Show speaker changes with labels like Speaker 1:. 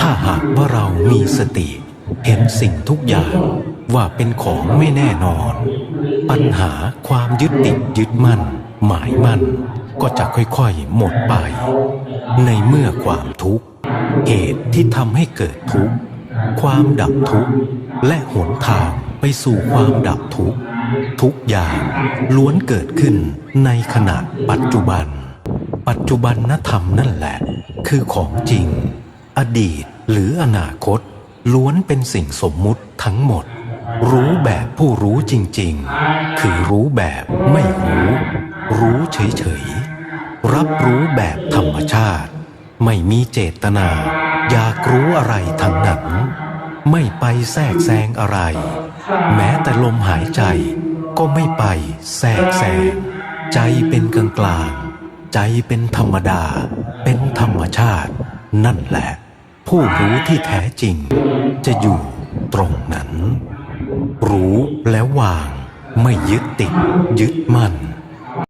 Speaker 1: ถ้าหากว่าเรามีสติ เห็นสิ่งทุกอย่างว่าเป็นของไม่แน่นอน ปัญหาความยึดติดยึดมั่น หมายมั่น ก็จะค่อยๆหมดไป ในเมื่อความทุกข์ เหตุที่ทำให้เกิดทุกข์ ความดับทุกข์ และหนทางไปสู่ความดับทุกข์ ทุกอย่างล้วนเกิดขึ้นในขณะปัจจุบัน ปัจจุบันนธรรมนั่นแหละ คือของจริง อดีตหรืออนาคต ล้วนเป็นสิ่งสมมุติทั้งหมด รู้แบบผู้รู้จริงๆ คือรู้แบบไม่รู้ รู้เฉยๆ รับรู้แบบธรรมชาติ ไม่มีเจตนา อยากรู้อะไรทั้งนั้น ไม่ไปแทรกแซงอะไร แม้แต่ลมหายใจ ก็ไม่ไปแทรกแซง ใจเป็นกลางกลางใจเป็นธรรมดา เป็นธรรมชาติ นั่นแหละ ผู้รู้ที่แท้จริง จะอยู่ตรงนั้น รู้แล้ววางไม่ยึดติดยึดมั่น